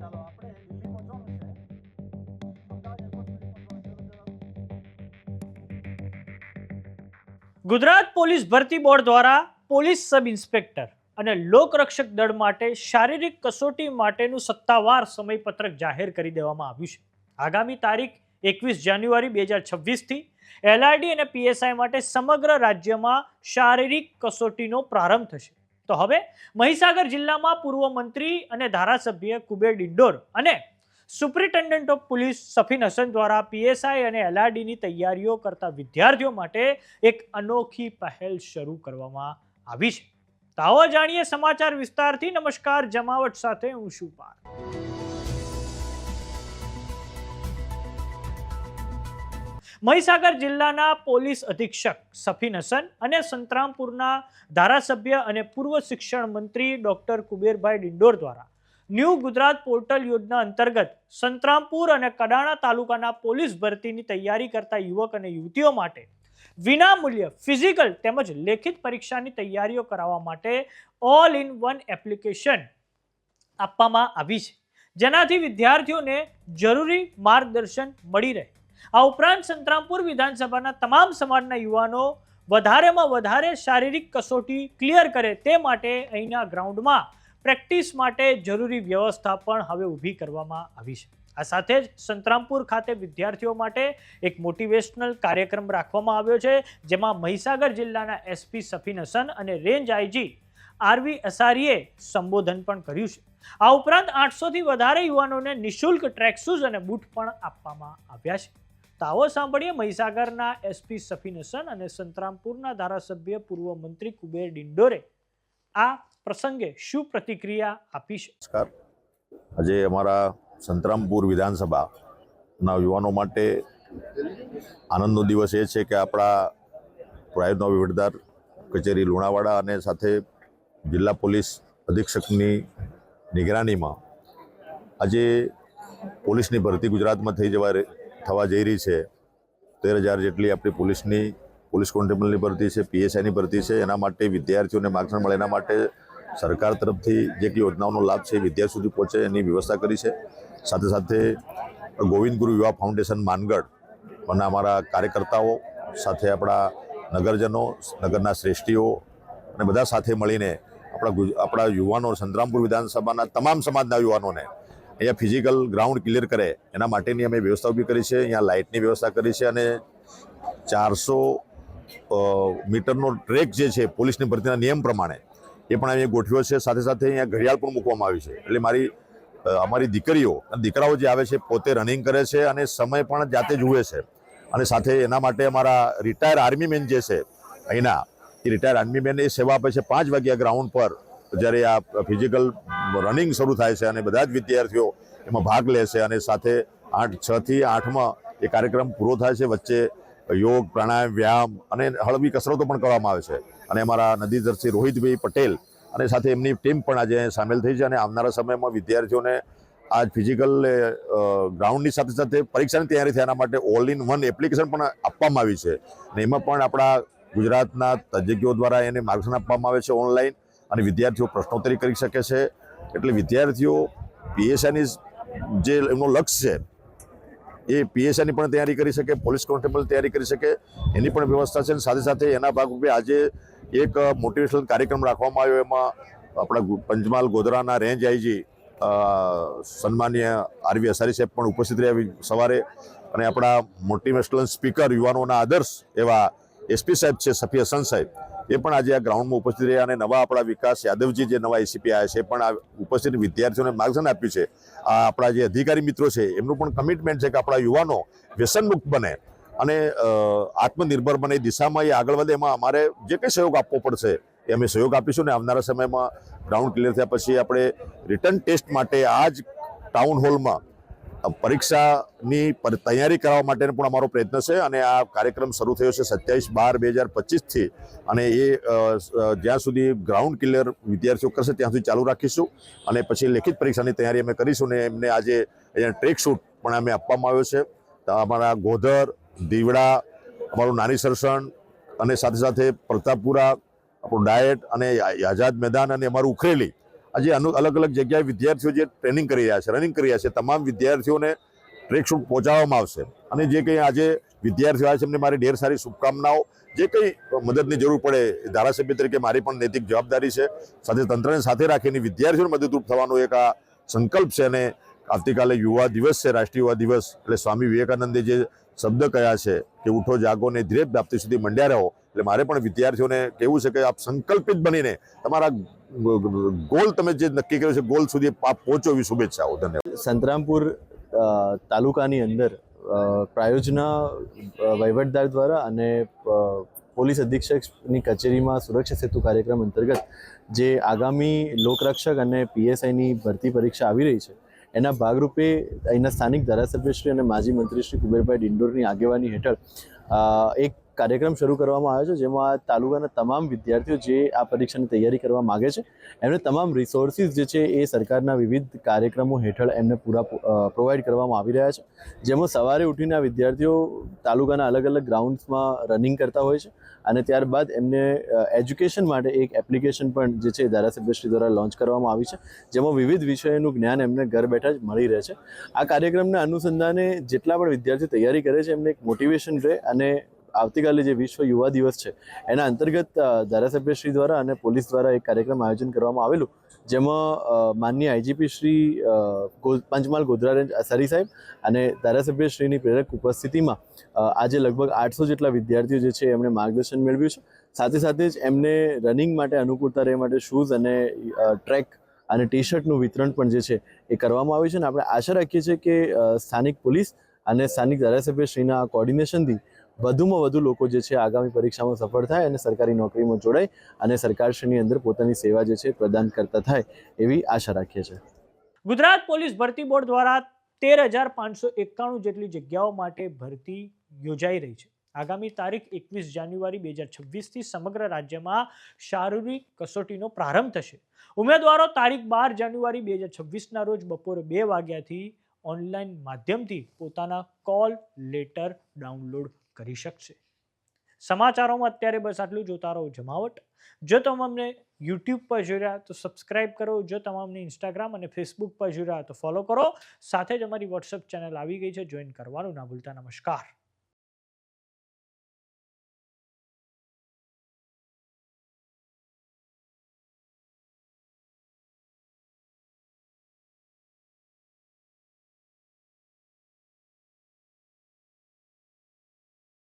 ચાલો આપણે દિલ્હી પહોંચવાનું છે. ગુજરાત પોલીસ ભરતી બોર્ડ દ્વારા પોલીસ સબ ઇન્સ્પેક્ટર અને લોકરક્ષક દળ માટે શારીરિક કસોટી માટેનું સત્તાવાર સમયપત્રક જાહેર કરી દેવામાં આવ્યું છે. આગામી તારીખ એકવીસ જાન્યુઆરી બે હજાર છવ્વીસથી એલઆરડી અને પીએસઆઈ માટે સમગ્ર રાજ્યમાં શારીરિક કસોટીનો પ્રારંભ થશે. તો હવે મહીસાગર જિલ્લામાં પૂર્વ મંત્રી અને ધારાસભ્ય કુબેર ડિંડોર અને superintendent of police Safin Hasan દ્વારા પીએસઆઈ અને એલઆરડીની તૈયારીઓ કરતા વિદ્યાર્થીઓ માટે એક અનોખી પહેલ શરૂ કરવામાં આવી છે. તો આવો જાણીએ સમાચાર વિસ્તારથી. નમસ્કાર. જમાવટ સાથે હું શું પાર મહીસાગર જિલ્લાના પોલીસ અધિક્ષક સફીન હસન અને સંતરામપુરના ધારાસભ્ય અને પૂર્વ શિક્ષણ મંત્રી ડોક્ટર કુબેરભાઈ ડિંડોર દ્વારા ન્યૂ ગુજરાત પોર્ટલ યોજના અંતર્ગત સંતરામપુર અને કડાણા તાલુકાના પોલીસ ભરતીની તૈયારી કરતા યુવક અને યુવતીઓ માટે વિનામૂલ્ય ફિઝિકલ તેમજ લેખિત પરીક્ષાની તૈયારીઓ કરાવવા માટે ઓલ ઇન વન એપ્લિકેશન આપવામાં આવી છે. જેનાથી વિદ્યાર્થીઓને જરૂરી માર્ગદર્શન મળી રહે. આ ઉપરાંત સંતરામપુર વિધાનસભાના તમામ સમાજના યુવાનો વધારેમાં વધારે શારીરિક કસોટી ક્લિયર કરે તે માટે અહીંના ગ્રાઉન્ડમાં પ્રેક્ટિસ માટે જરૂરી વ્યવસ્થા પણ હવે ઊભી કરવામાં આવી છે. આ સાથે જ સંતરામપુર ખાતે વિદ્યાર્થીઓ માટે એક મોટિવેશનલ કાર્યક્રમ રાખવામાં આવ્યો છે, જેમાં મહીસાગર જિલ્લાના એસપી સફીન હસન અને રેન્જ આઈજી આરવી અસારીએ સંબોધન પણ કર્યું છે. આ ઉપરાંત આઠસોથી વધારે યુવાનોને નિઃશુલ્ક ટ્રેક શૂઝ અને બૂટ પણ આપવામાં આવ્યા છે. તો આવો સાંભળીએ મહીસાગરના એસપી સફીન હસન અને સંતરામપુરના ધારાસભ્ય પૂર્વ મંત્રી કુબેર ડિંડોરે આ પ્રસંગે શું પ્રતિક્રિયા આપી છે? આજે અમારા સંતરામપુર વિધાનસભાના યુવાનો માટે આનંદનો દિવસ એ છે કે આપણા પ્રાયનો વહીવટદાર કચેરી લુણાવાડા અને સાથે જિલ્લા પોલીસ અધિક્ષકની નિગરાનીમાં આજે પોલીસની ભરતી ગુજરાતમાં થઈ જવા થવા જઈ રહી છે. તેર હજાર જેટલી આપણી પોલીસની, પોલીસ કોન્સ્ટેબલની ભરતી છે, પીએસઆઈની ભરતી છે. એના માટે વિદ્યાર્થીઓને માર્ગદર્શન મળે એના માટે સરકાર તરફથી જે યોજનાઓનો લાભ છે વિદ્યાર્થી સુધી પહોંચે એની વ્યવસ્થા કરી છે. સાથે સાથે ગોવિંદ ગુરુ યુવા ફાઉન્ડેશન માનગઢ અને અમારા કાર્યકર્તાઓ સાથે આપણા નગરજનો, નગરના શ્રેષ્ઠીઓ અને બધા સાથે મળીને આપણા આપણા યુવાનો સંતરામપુર વિધાનસભાના તમામ સમાજના યુવાનોને અહીંયા ફિઝિકલ ગ્રાઉન્ડ ક્લિયર કરે, એના માટેની અમે વ્યવસ્થા ઊભી કરી છે. અહીંયા લાઇટની વ્યવસ્થા કરી છે અને ચારસો મીટરનો ટ્રેક જે છે, પોલીસની ભરતીના નિયમ પ્રમાણે, એ પણ અહીંયા ગોઠવ્યો છે. સાથે સાથે અહીંયા ઘડિયાળ પણ મૂકવામાં આવી છે. એટલે મારી અમારી દીકરીઓ અને દીકરાઓ જે આવે છે, પોતે રનિંગ કરે છે અને સમય પણ જાતે જુએ છે. અને સાથે એના માટે અમારા રિટાયર આર્મી મેન જે છે, અહીંના, એ રિટાયર આર્મી મેન એ સેવા આપે છે પાંચ વાગ્યા ગ્રાઉન્ડ પર. જ્યારે આ ફિઝિકલ રનિંગ શરૂ થાય છે અને બધા જ વિદ્યાર્થીઓ એમાં ભાગ લે છે અને સાથે આઠ છ થી આઠમાં એ કાર્યક્રમ પૂરો થાય છે. વચ્ચે યોગ, પ્રાણાયામ, વ્યાયામ અને હળવી કસરતો પણ કરવામાં આવે છે. અને અમારા નદીધરસિંહ રોહિતભાઈ પટેલ અને સાથે એમની ટીમ પણ આજે સામેલ થઈ છે અને આવનારા સમયમાં વિદ્યાર્થીઓને આ ફિઝિકલ ગ્રાઉન્ડની સાથે સાથે પરીક્ષાની તૈયારી થાય એના માટે ઓલ ઇન વન એપ્લિકેશન પણ આપવામાં આવી છે. અને એમાં પણ આપણા ગુજરાતના તજજ્ઞો દ્વારા એને માર્ગદર્શન આપવામાં આવે છે ઓનલાઈન અને વિદ્યાર્થીઓ પ્રશ્નોત્તરી કરી શકે છે. એટલે વિદ્યાર્થીઓ પીએસઆઈની જે એમનો લક્ષ્ય છે, એ પીએસઆઈની પણ તૈયારી કરી શકે, પોલીસ કોન્સ્ટેબલ તૈયારી કરી શકે, એની પણ વ્યવસ્થા છે અને સાથે સાથે એના ભાગરૂપે આજે એક મોટિવેશનલ કાર્યક્રમ રાખવામાં આવ્યો. એમાં આપણા પંચમહાલ ગોધરાના રેન્જ આઈજી સન્માનીય આરવી અસારી સાહેબ પણ ઉપસ્થિત રહ્યા સવારે. અને આપણા મોટિવેશનલ સ્પીકર યુવાનોના આદર્શ એવા એસપી સાહેબ છે, સફી હસન સાહેબ. એ પણ આજે આ ગ્રાઉન્ડમાં ઉપસ્થિત રહ્યા અને નવા આપણા વિકાસ યાદવજી જે નવા એસીપી આવ્યા છે પણ આ ઉપસ્થિત વિદ્યાર્થીઓને માર્ગદર્શન આપ્યું છે. આ આપણા જે અધિકારી મિત્રો છે, એમનું પણ કમિટમેન્ટ છે કે આપણા યુવાનો વ્યસનમુક્ત બને અને આત્મનિર્ભર બને દિશામાં એ આગળ વધે, એમાં અમારે જે કંઈ સહયોગ આપવો પડશે, એ અમે સહયોગ આપીશું ને આવનારા સમયમાં ગ્રાઉન્ડ ક્લિયર થયા પછી આપણે રિટર્ન ટેસ્ટ માટે આ જ ટાઉન હોલમાં પરીક્ષાની પર- તૈયારી કરાવવા માટેનો પણ અમારો પ્રયત્ન છે અને આ કાર્યક્રમ શરૂ થયો છે સત્યાવીસ બાર બે હજાર પચીસથી અને એ જ્યાં સુધી ગ્રાઉન્ડ ક્લિયર વિદ્યાર્થીઓ કરશે ત્યાં સુધી ચાલુ રાખીશું અને પછી લેખિત પરીક્ષાની તૈયારી અમે કરીશું ને એમને આજે ટ્રેક શૂટ પણ અમે આપવામાં આવ્યો છે. અમારા ગોધર, દીવડા, અમારું નાની સરસણ અને સાથે સાથે પ્રતાપપુરા, આપણું ડાયટ અને આઝાદ મેદાન અને અમારું ઉખરેલી આજે અલગ અલગ જગ્યાએ વિદ્યાર્થીઓ જે ટ્રેનિંગ કરી રહ્યા છે રનિંગ કરી રહ્યા છે, તમામ વિદ્યાર્થીઓને ટ્રેક શૂટ પહોંચાડવામાં આવશે. અને જે કંઈ આજે વિદ્યાર્થીઓ આવે છે, એમને મારી ઢેર સારી શુભકામનાઓ. જે કંઈ મદદની જરૂર પડે ધારાસભ્ય તરીકે મારી પણ નૈતિક જવાબદારી છે. સાથે તંત્રને સાથે રાખીને વિદ્યાર્થીઓને મદદરૂપ થવાનો એક આ સંકલ્પ છે અને આવતીકાલે યુવા દિવસ છે, રાષ્ટ્રીય યુવા દિવસ. એટલે સ્વામી વિવેકાનંદે જે શબ્દ કયા છે કે ઉઠો, જાગો ને ધીરે પ્રાપ્તિ સુધી મંડ્યા રહો. એટલે મારે પણ વિદ્યાર્થીઓને કહેવું છે કે આપ સંકલ્પિત બનીને તમારા ગોલ તમે જે નક્કી કર્યો છે, ગોલ સુધી પહોંચો એવી શુભેચ્છાઓ, ધન્યવાદ. સંતરામપુર તાલુકાની અંદર પ્રાયોજના વહીવટદાર દ્વારા અને પોલીસ અધિક્ષકની કચેરીમાં સુરક્ષા સેતુ કાર્યક્રમ અંતર્ગત જે આગામી લોકરક્ષક અને પીએસઆઈની ભરતી પરીક્ષા આવી રહી છે, એના ભાગરૂપે અહીંના સ્થાનિક ધારાસભ્યશ્રી અને માજી મંત્રી શ્રી કુબેરભાઈ ડિંડોરની આગેવાની હેઠળ એક કાર્યક્રમ શરૂ કરવામાં આવ્યો છે, જેમાં તાલુકાના તમામ વિદ્યાર્થીઓ જે આ પરીક્ષાની તૈયારી કરવા માગે છે, એમને તમામ રિસોર્સિસ જે છે એ સરકારના વિવિધ કાર્યક્રમો હેઠળ એમને પૂરા પ્રોવાઈડ કરવામાં આવી રહ્યા છે. જેમાં સવારે ઉઠીને આ વિદ્યાર્થીઓ તાલુકાના અલગ અલગ ગ્રાઉન્ડ્સમાં રનિંગ કરતા હોય છે અને ત્યારબાદ એમને એજ્યુકેશન માટે એક એપ્લિકેશન પણ જે છે ધારાસભ્યશ્રી દ્વારા લોન્ચ કરવામાં આવી છે, જેમાં વિવિધ વિષયોનું જ્ઞાન એમને ઘર બેઠા જ મળી રહે છે. આ કાર્યક્રમના અનુસંધાને જેટલા પણ વિદ્યાર્થીઓ તૈયારી કરે છે, એમને એક મોટિવેશન રહે અને આવતીકાલે જે વિશ્વ યુવા દિવસ છે, એના અંતર્ગત ધારાસભ્યશ્રી દ્વારા અને પોલીસ દ્વારા એક કાર્યક્રમ આયોજન કરવામાં આવેલું, જેમાં માનનીય આઈજીપી શ્રી પંચમહાલ ગોધરા રેન્જ અસારી સાહેબ અને ધારાસભ્યશ્રીની પ્રેરક ઉપસ્થિતિમાં આજે લગભગ આઠસો જેટલા વિદ્યાર્થીઓ જે છે, એમણે માર્ગદર્શન મેળવ્યું છે. સાથે સાથે જ એમને રનિંગ માટે અનુકૂળતા રહે માટે શૂઝ અને ટ્રેક અને ટી શર્ટનું વિતરણ પણ જે છે, એ કરવામાં આવ્યું છે. અને આપણે આશા રાખીએ છીએ કે સ્થાનિક પોલીસ અને સ્થાનિક ધારાસભ્યશ્રીના કોર્ડિનેશનથી વધુમાં વધુ લોકો જે છે આગામી પરીક્ષામાં સફળ થાય અને સરકારી નોકરીમાં જોડાય અને સરકારશ્રીની અંદર પોતાની સેવા જે છે પ્રદાન કરતા થાય એવી આશા રાખીએ છીએ. ગુજરાત પોલીસ ભરતી બોર્ડ દ્વારા તેર હજાર પાંચસો એકાણું જેટલી જગ્યાઓ માટે ભરતી યોજાઈ રહી છે. આગામી તારીખ એકવીસ જાન્યુઆરી બે હજાર છવ્વીસથી સમગ્ર રાજ્યમાં શારીરિક કસોટીનો પ્રારંભ થશે. ઉમેદવારો તારીખ બાર જાન્યુઆરી બે હજાર છવ્વીસના રોજ બપોરે બે વાગ્યાથી ઓનલાઈન માધ્યમથી પોતાના કોલ, લેટર ડાઉનલોડ કરી શકશે. સમાચારોમાં અત્યારે બસ આટલું જોતા રહો જમાવટ. જો તમે અમને યુટ્યુબ પર જોઈ રહ્યા તો સબસ્ક્રાઇબ કરો. જો તમે અમને ઇન્સ્ટાગ્રામ અને ફેસબુક પર જોઈ રહ્યા તો ફોલો કરો. સાથે જ અમારી વોટ્સઅપ ચેનલ આવી ગઈ છે. જોઈન કરવાનું ના ભૂલતા. નમસ્કાર.